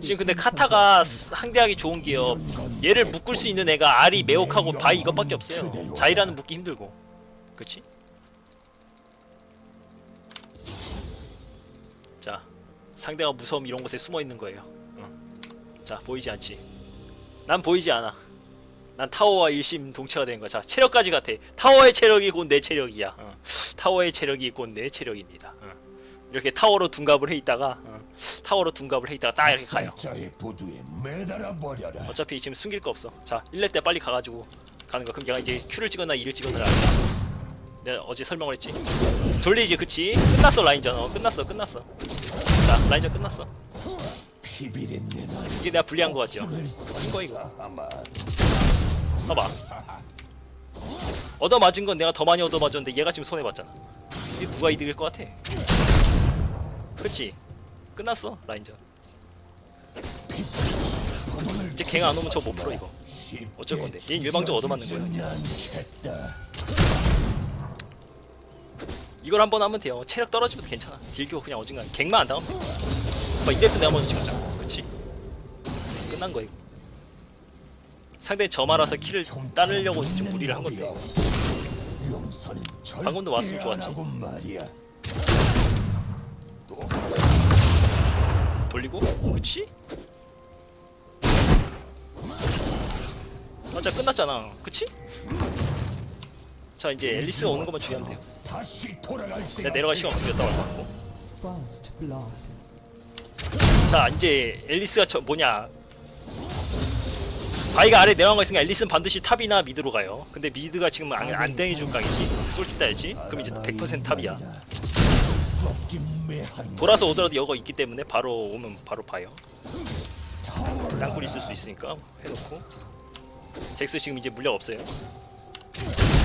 지금 근데 카타가 상대하기 좋은 게요. 얘를 묶을 수 있는 애가 아리, 매혹하고 바이 이것밖에 없어요. 자이라는 묶기 힘들고. 그치? 자, 상대가 무서움 이런 곳에 숨어 있는 거예요. 응. 자, 보이지 않지? 난 보이지 않아. 난 타워와 일심 동체가 된 거야. 자, 체력까지 같아. 타워의 체력이 곧 내 체력이야. 어. 타워의 체력이 곧 내 체력입니다. 어. 이렇게 타워로 둔갑을 해 있다가 어. 타워로 둔갑을 해 있다가 딱 이렇게 가요. 자의 부두에 매달아 버려라. 어차피 지금 숨길 거 없어. 자, 1렙 때 빨리 가가지고 가는 거. 그럼 걔가 이제 Q를 찍거나 E를 찍거나 내가 어제 설명을 했지. 돌리지, 그치? 끝났어 라인전. 어, 끝났어, 끝났어. 자, 라인전 끝났어. 나. 이게 내가 불리한 거 같죠? 이거 이거. 봐봐. 얻어 맞은 건 내가 더 많이 얻어 맞았는데 얘가 지금 손해 봤잖아. 이게 누가 이득일 것 같아? 그치? 끝났어 라인전. 이제 갱 안 오면 저 못 풀어 이거. 어쩔 건데? 얘는 일방적 얻어맞는 거야. 이걸 한번 하면 돼요. 체력 떨어지면 괜찮아. 딜교 그냥 어딘가 갱만 안 당하면 이래도 내가 먼저 찍었잖아. 그치? 끝난 거야 이거. 상대 저 말아서 키를 따르려고 좀 무리를 한 건데. 방금도 왔으면 좋았지. 돌리고 그치? 맞아 끝났잖아. 그치? 자 이제 앨리스가 오는 것만 주의하면 돼요. 내가 내려갈 시간 없으면 몇달 왔고. 자 이제 앨리스가 저 뭐냐. 바이가 아래 내려간 거 있으니까 앨리스는 반드시 탑이나 미드로 가요. 근데 미드가 지금 안, 안 당해줄 각이지. 솔깃 따야지. 그럼 이제 100% 탑이야 돌아서 오더라도 여거 있기 때문에 바로 오면 바로 봐요 땅굴 있을 수 있으니까 해놓고 잭스 지금 이제 물량 없어요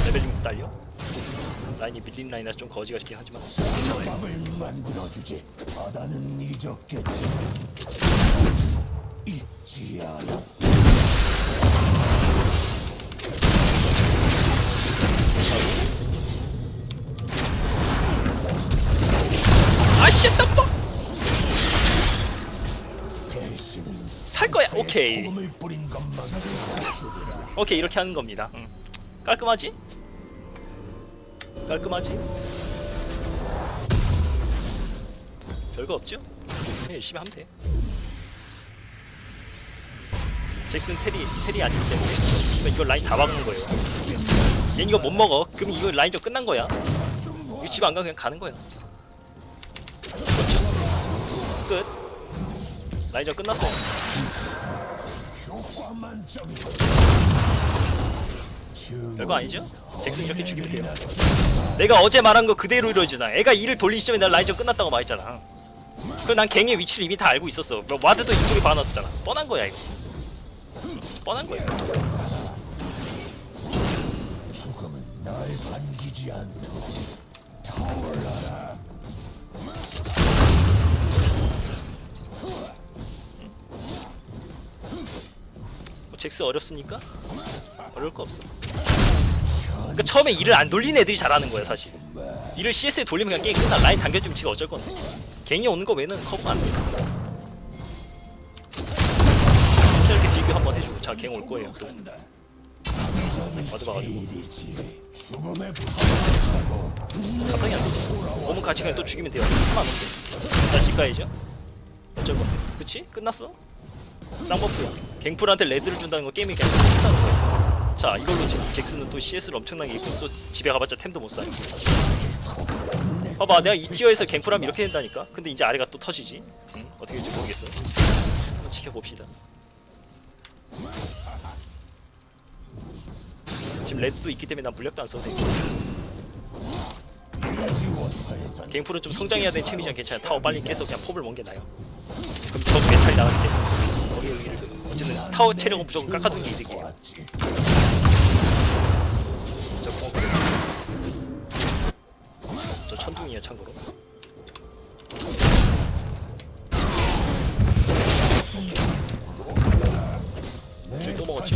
레벨링 딸려 라인이 밀린 라인이라서 좀 거지가 싶긴 하지만 괜찮아요. 잊지 않아. 아 배신은 살 거야 오케이 오케이 이렇게 하는 겁니다 응. 깔끔하지? 깔끔하지? 별거 없죠? 그냥 열심히 하면 돼 잭슨 테리 테리 아니기 때문에 이거 라인 다 막는 거예요 얘 이거 못 먹어 그럼 이거 라인 좀 끝난 거야 이거 집안 가 그냥 가는 거야? 끝 효과 만점이다. 별거 아니죠? 잭슨 이렇게 죽이면 돼요. 내가 어제 말한 거 그대로 이루어지나. 애가 일을 돌린 시점에 난 라인전 끝났다고 말했잖아. 그럼 난 갱의 위치를 이미 다 알고 있었어. 뭐 와드도 이쪽에 박아놨었잖아. 뻔한 거야 이거. 뻔한 거야. 죽음은 날 반기지 않도록 타올라라. 잭스 어렵습니까? 어려울 거 없어. 그러니까 처음에 일을 안 돌린 애들이 잘하는 거야 사실. 일을 CS에 돌리면 그냥 게임 끝나. 라인 당겨주면 지가 어쩔 건데. 갱이 오는 거 외에는 커버 안 돼. 자, 이렇게 딜교 한번 해주고 자갱 올 거예요 또. 받아봐가지고. 감당이 안 되지. 오면 같이 그냥 또 죽이면 돼요. 하나 안 돼. 자, 집 가야죠. 어쩔 건데. 그치? 끝났어. 쌍버프야. 갱플한테 레드를 준다는 거 게임이 그냥 끝나는 거야. 자, 이걸로 지금 잭슨은 또 CS를 엄청나게 입고 또 집에 가봤자 템도 못 사요. 봐봐, 내가 이 티어에서 갱플하면 이렇게 된다니까. 근데 이제 아래가 또 터지지. 응? 어떻게 될지 모르겠어. 한번 지켜봅시다. 지금 레드도 있기 때문에 난 물약도 안 써도 돼. 갱플은 좀 성장해야 되는 챔이지만 괜찮아 타워 빨리 깨서 그냥 폼을 먹는 게 나아요 그럼 저 멘탈이 나가기 때문에 어쨌든 타워 체력은 무조건 깎아두는 게 이득이에요. 저, 공... 저 천둥이에요 참고로. 또 먹었죠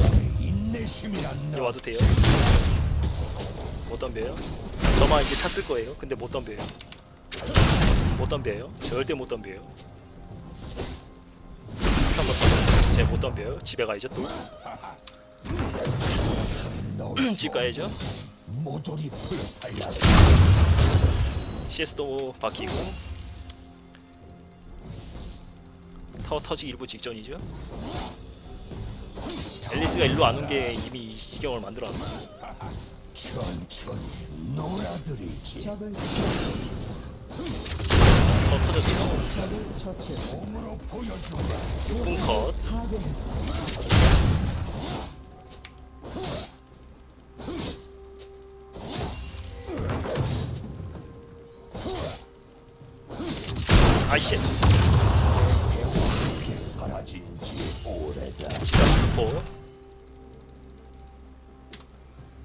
이제 와도 돼요? 못 덤벼요? 저만 이제 찼을 거예요. 근데 못 덤벼요. 못 덤벼요? 절대 못 덤벼요. 한번 더. 제가 못 덤벼요. 집에 가야죠 또. 집 가야죠. CS도 바뀌고 타워 터지기 일부 직전이죠. 앨리스가 일로 안 온 게 이미 이 시경을 만들어놨어. 천천히 놀아드리지. 몸으로 보여주마. 궁컷. 아이씨. 이렇게 사라진 지 오래다. 지금 포.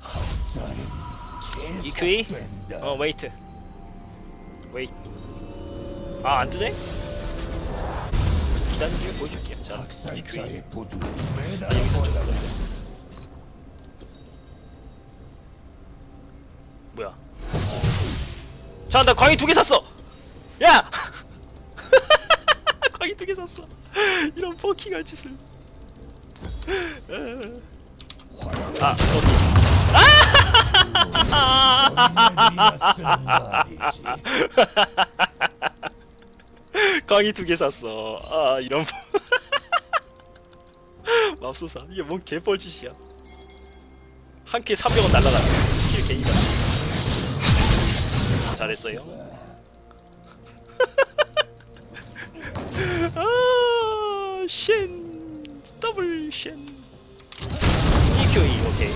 학살은 EQE? 어 웨이트. 웨이트. 아 안 뜨네? 기다린 중에 보여줄게요. 자 부두 아, 여기서 좀 뭐야? 자, 나 광희 두 개 샀어. 야! 광희 두 개 샀어. 이런 퍼킹할 짓을. 아, 너희들 광희 두개 샀어. 아, 이런. 퍼- 맙소사. 이게 뭔 개뻘짓이야. 한 큐에 300원 날라가. 킬 개이다. 잘했어요. 아, 쉔 더블 쉔 EQE 오케이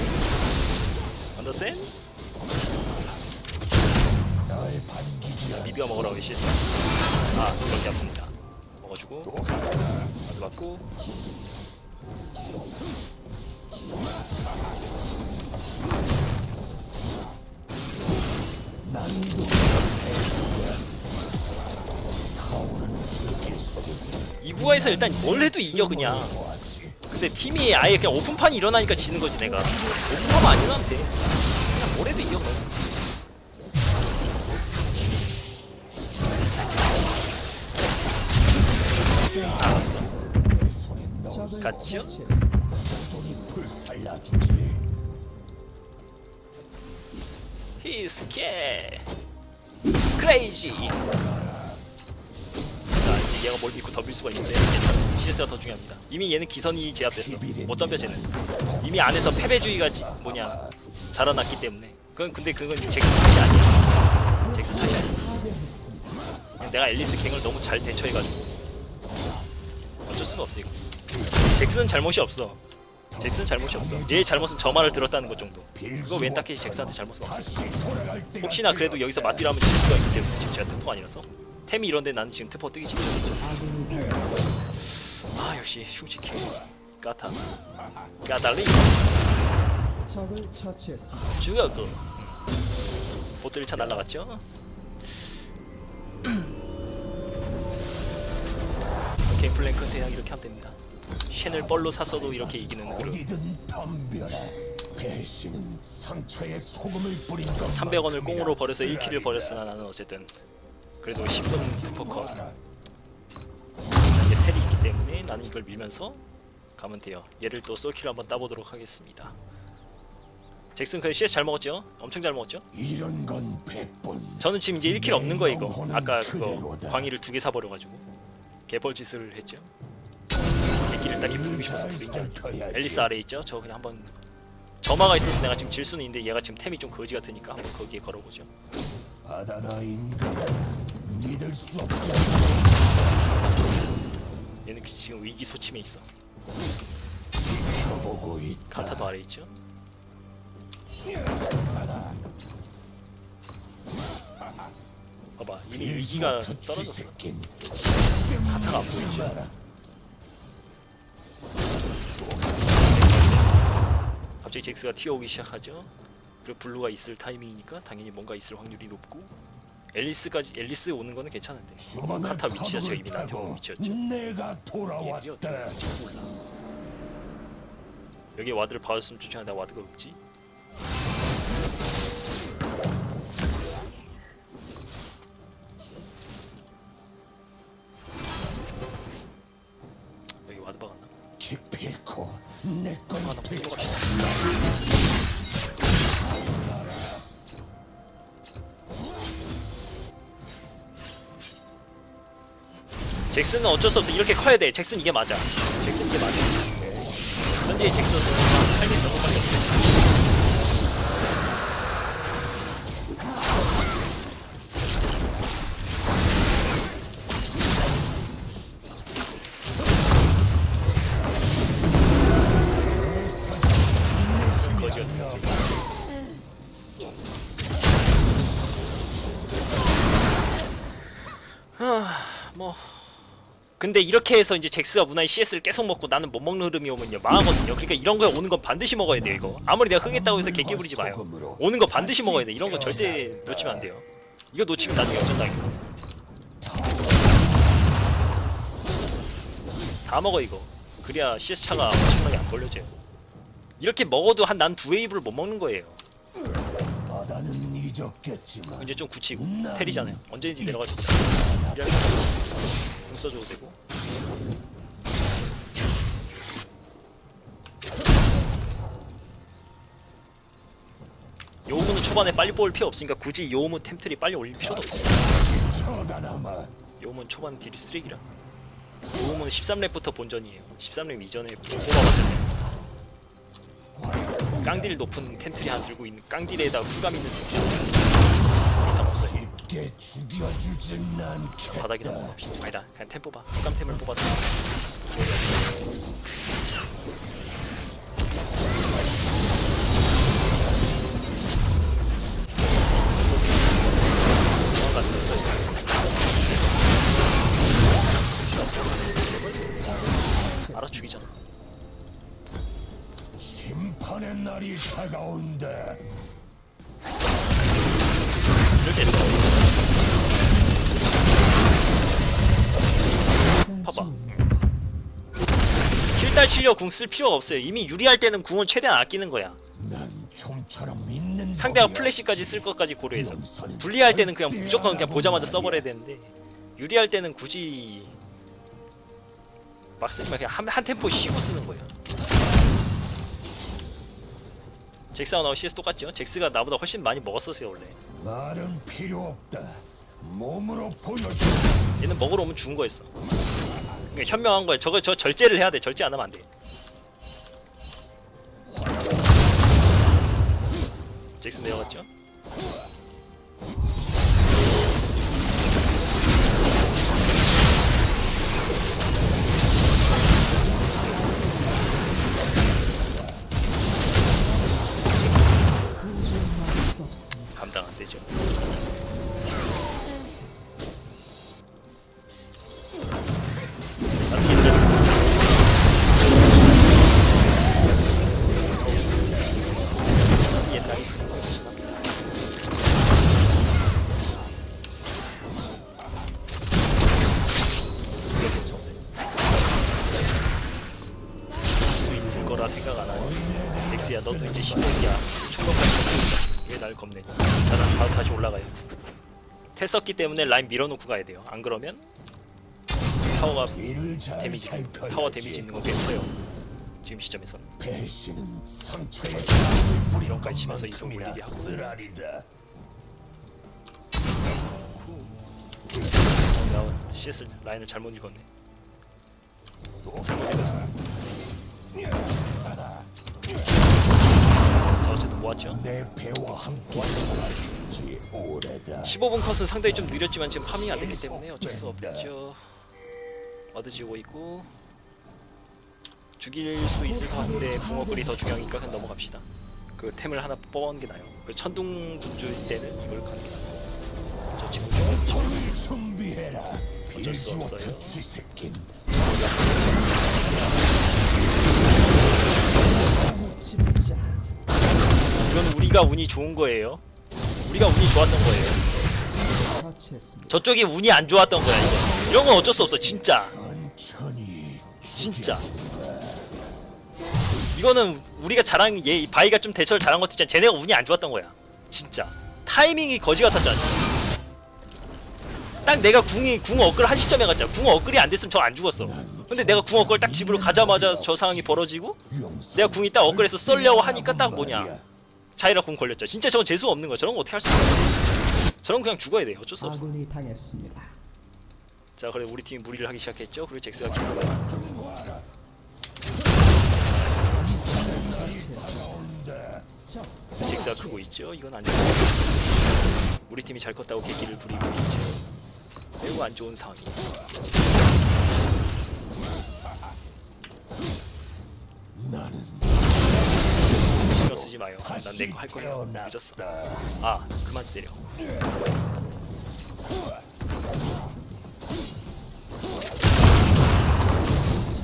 언더센 미드가 먹으라고 했어 아 그렇게 아픕니다. 먹어주고. 불길 속에서 이 구간에서 일단 뭘 해도 이겨 그냥. 근데 팀이 아예 그냥 오픈판이 일어나니까 지는 거지 내가. 안 일어나면 돼. 그냥 뭘 해도 이겨 갔죠? 히스케 크레이지 자 이제 얘가 뭘 믿고 덤빌 수가 있는데 CS가 더 중요합니다. 이미 얘는 기선이 제압됐어. 못 덤벼 쟤는? 이미 안에서 패배주의가 지, 뭐냐 자라났기 때문에. 그건 근데 그건 잭슨 탓이 아니야. 잭슨 탓이 아니야. 내가 앨리스 갱을 너무 잘 대처해가지고. 어쩔 수가 없어 이거 잭슨은 잘못이 없어. 잭슨 잘못이 없어. 얘의 잘못은 저 말을 들었다는 것 정도. 그거 웬 딱히 잭슨한테 잘못은 없어. 혹시나 그래도 여기서 질 수가 있기 때문에 지금 제가 트포 아니라서. 템이 이런데 나는 지금 트포 뜨기 직전이죠. 아 역시 슈지케 까타. 까달리. 적을 처치했습니다. 죽여고 보트 1차 날라갔죠? 게임 플랭크 대학 이렇게 하면 됩니다 쉔을 뻘로 샀어도 이렇게 이기는 그런 어디든 덤벼라. 배신은 상처에 소금을 뿌린 것. 300원을 꽁으로 버려서 1킬을 버렸으나 나는 어쨌든 그래도 10분 트포컷 이게 텔이 있기 때문에 나는 이걸 밀면서 가면 돼요 얘를 또 솔킬 한번 따보도록 하겠습니다 잭슨 그 CS 잘 먹었죠? 엄청 잘 먹었죠? 이런 건 백분. 저는 지금 이제 1킬 없는 거예요 이거 아까 그거. 광희를 두 개 사버려가지고 개벌짓을 했죠 개끼를 딱히 부르고 싶어서 부른 게 아니고 앨리스 아래 있죠? 저 그냥 한번 점화가 있어서 내가 지금 질 수는 있는데 얘가 지금 템이 좀 거지 같으니까 한번 거기에 걸어보죠 아다나인가 믿을 수 없다. 얘는 지금 위기 소침해 있어 보고 있다. 카타도 아래 있죠? 봐봐 이미 위기가 떨어졌어 카타가 안 보이죠? 갑자기 잭스가 튀어오기 시작하죠. 그리고 블루가 있을 타이밍이니까 당연히 뭔가 있을 확률이 높고 앨리스까지 앨리스 오는 거는 괜찮은데 봐봐 카타 위치 자체가 이미 나한테 오는 위치였죠. 내가 돌아왔다. 어떻게 될지 몰라. 여기 와드를 봐줬으면 좋지 않나 와드가 없지? 잭슨은 어쩔 수 없어 이렇게 커야 돼. 잭슨 이게 맞아. 잭슨 이게 맞아. 현재 잭슨은 삶의 저것밖에 없어 근데 이렇게 해서 이제 잭스가 무난히 CS를 계속 먹고 나는 못 먹는 흐름이 오면요. 망하거든요. 그러니까 이런 거에 오는 건 반드시 먹어야 돼요 이거. 아무리 내가 흥했다고 해서 개끼 부리지 마요. 오는 거 반드시 먹어야 돼. 이런 거 절대 놓치면 안 돼요. 이거 놓치면 나중에 역전당해요 다 먹어 이거. 그래야 CS 차가 엄청나게 안 벌려져요. 이렇게 먹어도 한 난 두 웨이브를 못 먹는 거예요. 이제 좀 굳히고. 테리잖아요. 언제든지 내려갈 수이 공 써줘도 되고. 요무는 초반에 빨리 뽑을 필요 없으니까 굳이 요무 템트리 빨리 올릴 필요도 없어요. 천하나마 요무는 초반 딜이 쓰레기라. 요무는 13렙부터 본전이에요. 13렙 이전에 뽑아봤잖아요. 깡딜 높은 템트리 하나 들고 있는 깡딜에다가 쿨감 있는 없어요 쉽게 죽여주진 않겠다 바닥이나 먹읍시다. 아니다, 그냥 템 뽑아. 흑감템을 뽑아서. 도망가 됐어요. 알아 죽이잖아. 심판의 날이 다가온다 치려 궁 쓸 필요가 없어요. 이미 유리할 때는 궁을 최대한 아끼는 거야. 상대가. 플래시까지 쓸 것까지 고려해서 불리할 때는 그냥 무조건 그냥 보자마자 써버려야 되는데 유리할 때는 굳이 막 쓰지 마 그냥 한, 한 템포 쉬고 쓰는 거예요 잭스하고 나와 CS 똑같죠? 잭스가 나보다 훨씬 많이 먹었었어요 원래 말은 필요 없다 몸으로 보여줘 얘는 먹으러 오면 죽은 거였어 현명한 거야 저거 저 절제를 해야 돼 절제 안 하면 안 돼 잭스 내려갔죠? 텔 썼기 때문에 라인 밀어놓고 가야 돼요. 안 그러면 타워가 데미지. 타워 데미지 있는 건 커요. 지금 시점에서. 배신은 상처에 이런까지 치면서 이속 물리기 하고. 나 CS 라인을 잘못 읽었네. 잘못 읽었어 자 어쨌든 모았죠. 내 배와 함께 살았지 오래다. 15분 컷은 상당히 좀 느렸지만 지금 파밍이 안 됐기 때문에 어쩔 수 없죠. 어드지고 있고 죽일 수 있을 것 같은데 붕어글이 더 중요하니까 그냥 넘어갑시다. 그 템을 하나 뽑아오는 게 나아요. 그 천둥 군주일 때는 이걸 가는 게 나아요. 저 지금 준비해라. 어쩔 수 없어요. 새끼 이건 우리가 운이 좋은 거예요. 우리가 운이 좋았던 거예요. 저쪽이 운이 안 좋았던 거야 이거. 이런 건 어쩔 수 없어 진짜. 진짜. 이거는 우리가 잘한 얘 바이가 좀 대처를 잘한 것도 있잖아 쟤네가 운이 안 좋았던 거야. 진짜. 타이밍이 거지 같았잖아 진짜 딱 내가 궁이 궁 업글 한 시점에 갔잖아. 궁 업글이 안 됐으면 저 안 죽었어. 난 근데 내가 궁 업걸 딱 집으로 가자마자 저 상황이 벌어지고 내가 궁이 딱 업글에서 썰려고 하니까 딱 뭐냐 자이라 궁 걸렸죠. 진짜 저건 재수 없는 거야. 저런 거 어떻게 할 수 있어? 저런 그냥 죽어야 돼요. 어쩔 수 없어. 아군이 당했습니다. 자 그래 우리 팀이 무리를 하기 시작했죠. 그리고 잭스가 기다려 적 잭스가 크고 있죠. 이건 안 돼. 우리 팀이 잘 컸다고 개기를 부리고 있죠. 매우 안 좋은 상황이에요 나는 쓰지 마요. 난내거 할 거야 늦었어. 아 그만 때려.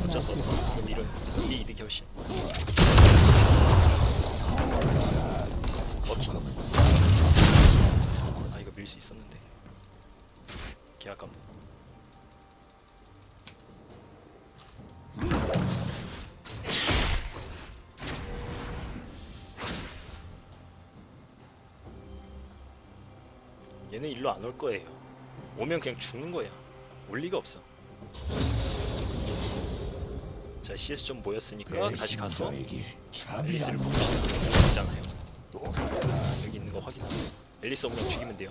어쩔 수 없어. 이런 이 이득이 훨씬 버킹 아 이거 밀 수 있었는데. 개 아깝네 얘는 일로 안 올 거예요. 오면 그냥 죽는 거야. 올 리가 없어. 자 CS 좀 모였으니까 다시 가서 앨리스를 부르시면 있잖아요. 여기 있는 거 확인하고 앨리스 오면 죽이면 돼요.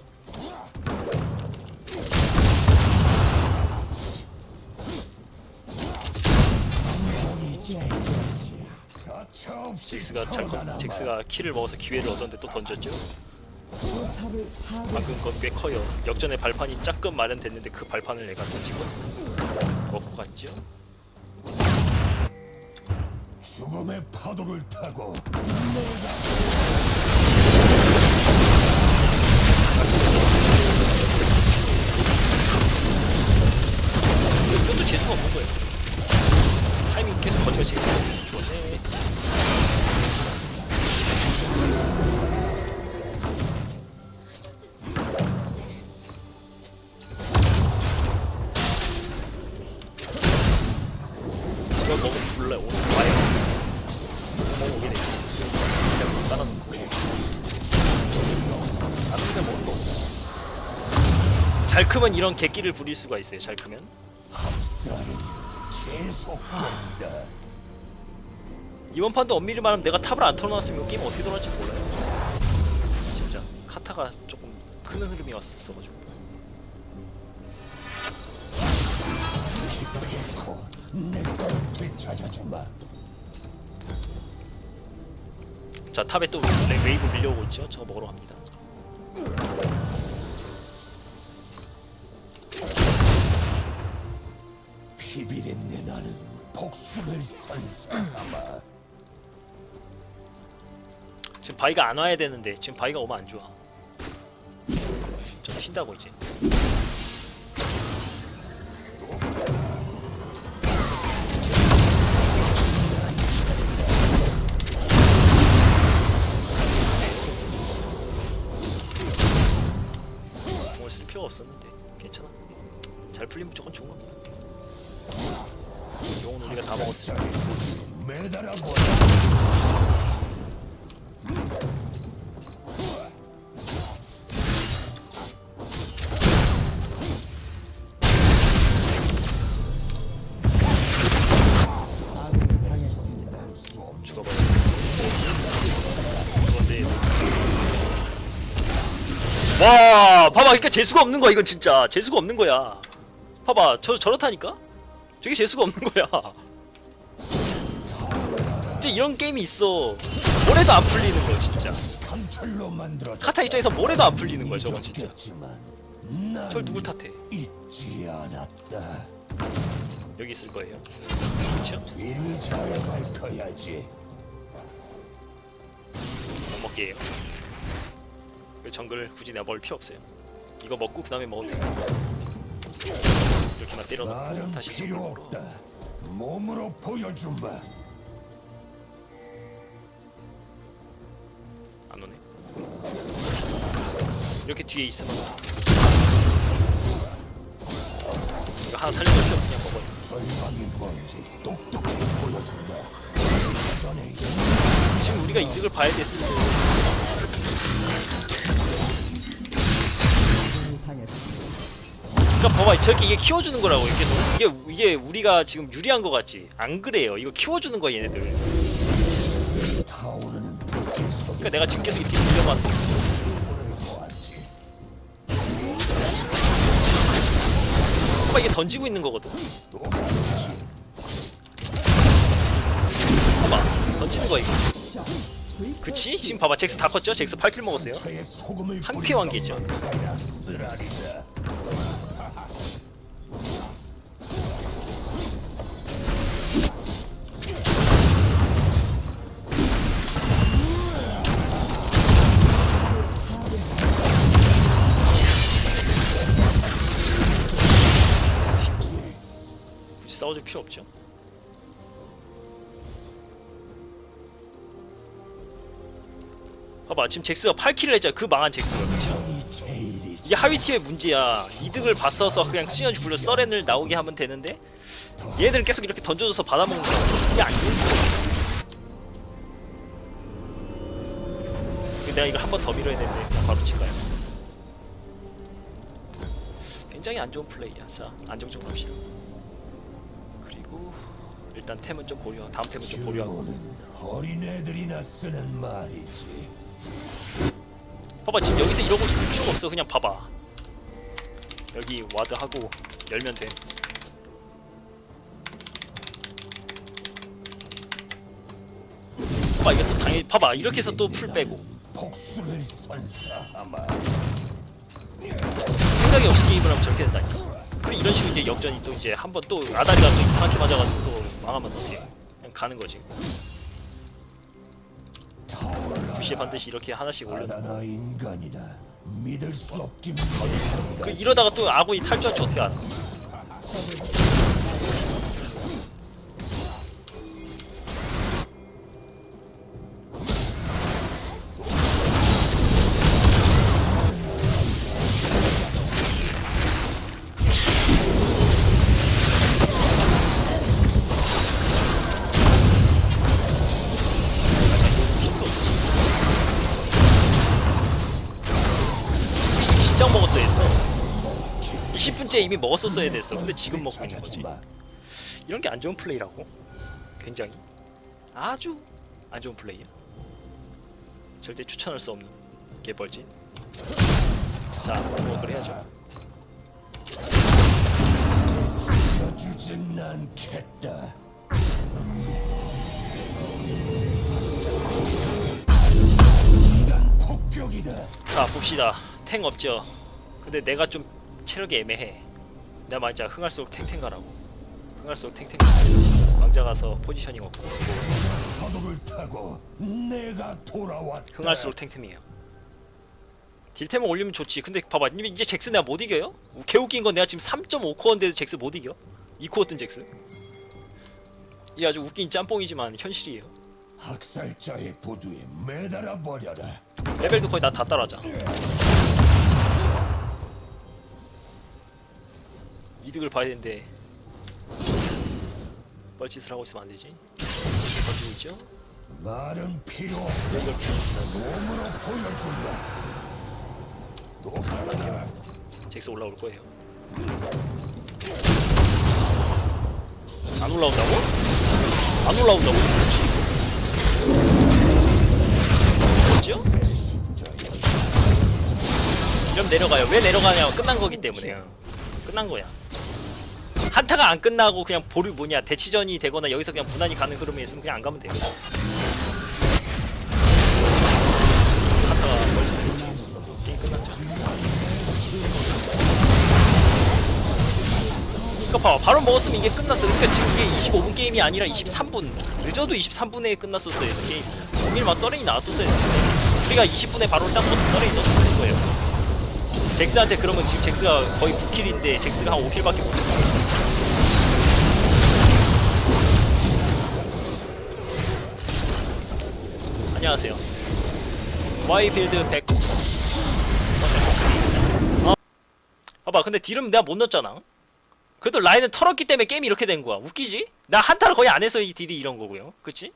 잭스가 잘 컸, 잭스가 키를 먹어서 기회를 얻었는데 또 던졌죠. 방금 건 꽤 커요. 역전의 발판이 짜끔 마련됐는데 그 발판을 내가 던지고 먹고 갔죠? 죽음의 파도를 타고 이것도 재수가 없는 거예요. 타이밍 계속 버텨지 좋네 크면 이런 객기를 부릴 수가 있어요 잘 크면 이번 판도 엄밀히 말하면 내가 탑을 안 털어놨으면 이 게임 어떻게 돌아갈지 몰라요. 진짜 카타가 조금 크는 흐름이 왔었어가지고. 자 탑에 또 웨- 웨이브 밀려오고 있죠. 저거 먹으러 갑니다. 피비린내 나는 복수를 선사하마 지금 바이가 안 와야 되는데 지금 바이가 오면 안 좋아. 저 튄다고 이제. 와, 봐봐, 그러니까 재수가 없는 거야. 이건 진짜 재수가 없는 거야. 봐봐, 저 저렇다니까. 저게 재수가 없는 거야. 진짜 이런 게임이 있어. 뭐래도 안 풀리는 거야, 진짜. 강철로 만들어 카타 입장에서 뭐래도 안 풀리는 거야, 저건 진짜. 난 저걸 누굴 탓해? 잊지 않았다 여기 있을 거예요. 그렇죠? 뒤를 잘 살펴야지 못 먹게 해요. 그 정글을 굳이 내가 먹을 필요 없어요. 이거 먹고 그 다음에 먹어도 돼요. 이렇게만 때려놓고 다시 정글 먹으러. 몸으로 보여준바 안 오네. 이렇게 뒤에 있으면 이거 하나 살려줄 필요 없으면 먹어요. 보여준다 지금 우리가 이득을 봐야 됐을 때 아군이 당했습니다. 그러니까 봐봐 저렇게 이게 키워주는 거라고 이게 이게 이게 우리가 지금 유리한 거 같지? 안 그래요. 이거 키워주는 거야 얘네들. 그러니까 내가 지금 계속 이렇게 보았지. 봐봐 이게 던지고 있는 거거든. 봐봐 던지는 거야 이거 그치? 지금 봐봐 잭스 다 컸죠? 잭스 8킬 먹었어요 상처에 소금을 한 뿌린 퀴 완기죠. 것만큼이나 쓰라리다. 굳이 싸워줄 필요 없죠 봐봐 지금 잭스가 8킬을 했잖아. 그 망한 잭스가 제일이지. 이게 하위 팀의 문제야. 이득을 봤어서 그냥 시너지 굴려 썰렌을 나오게 하면 되는데 얘들은 계속 이렇게 던져줘서 받아먹는 거야. 이게 안 좋은 거야 내가 이걸 한 번 더 밀어야 되는데 그냥 바로 칠까요? 굉장히 안 좋은 플레이야. 자 안정적으로 합시다 일단 템은 좀 보류 다음 템은 좀 보류하고. 어린애들이나 쓰는 말이지. 봐봐 지금 여기서 이러고 있을 필요가 없어. 그냥 봐봐. 여기 와드 하고 열면 돼. 봐봐 이게 또 당연히 봐봐 이렇게 해서 또 풀 빼고. 복수를 선사하마. 생각이 없이 게임을 하면 저렇게 된다니까. 그리고 이런 식으로 이제 역전이 또 이제 한 번 또 아다리가 또 이상하게 맞아가지고 또 망하면 어떡해 그냥 가는 거지 부시에 반드시 이렇게 하나씩 올려 바다나 인간이다. 믿을 수 없긴 그 이러다가 또 아군이 탈주할지 어떻게 알아 20분째 이미 먹었었어야 됐어. 근데 지금 먹고 있는 거지. 이런 게 안 좋은 플레이라고? 굉장히? 아주 안 좋은 플레이야? 절대 추천할 수 없는 개벌진 자 주먹을 해야죠. 주진 않겠다. 자 봅시다. 탱 없죠? 근데 내가 좀 체력이 애매해. 내가 말했잖아 흥할수록 탱탱 가라고. 흥할수록 탱탱 왕자 가서 포지셔닝 없고. 파도를 타고 내가 돌아왔다. 흥할수록 탱탱이에요. 딜템을 올리면 좋지. 근데 봐봐 이제 잭스 내가 못 이겨요? 개웃긴 건 내가 지금 3.5코어인데도 잭스 못 이겨? 2코어 뜬 잭스? 이 아주 웃긴 짬뽕이지만 현실이에요. 학살자의 부두에 매달아 버려라. 레벨도 거의 다, 다 따라하자 이득을 봐야 되는데 뻘짓을 하고 있으면 안 되지 던지고 있죠? 말은 필요 없다. 이걸 몸으로 보여준다. 녹아라. 잭스 올라올 거예요 안 올라온다고? 안 올라온다고? 죽었죠? 이러면 내려가요 왜 내려가냐고 끝난 거기 때문에 끝난 거야 한타가 안 끝나고 그냥 보류 뭐냐 대치전이 되거나 여기서 그냥 무난히 가는 흐름이 있으면 그냥 안 가면 돼요. 한타가 벌써 되겠지 게임 끝났죠. 그러니까 봐봐. 바로 먹었으면 이게 끝났어 그러니까 지금 이게 25분 게임이 아니라 23분. 늦어도 23분에 끝났었어요 이 게임 정밀만 썰렌이 나왔었어요 우리가 20분에 바로 딱 먹어서 썰렌이 넣었을 거예요 잭스한테 그러면 지금 잭스가 거의 9킬인데 잭스가 한 5킬밖에 못했어. 안녕하세요. 와이필드 100. 아. 봐봐, 근데 딜은 내가 못 넣었잖아. 그래도 라인은 털었기 때문에 게임이 이렇게 된 거야. 웃기지? 나 한타를 거의 안 해서 이 딜이 이런 거고요. 그치?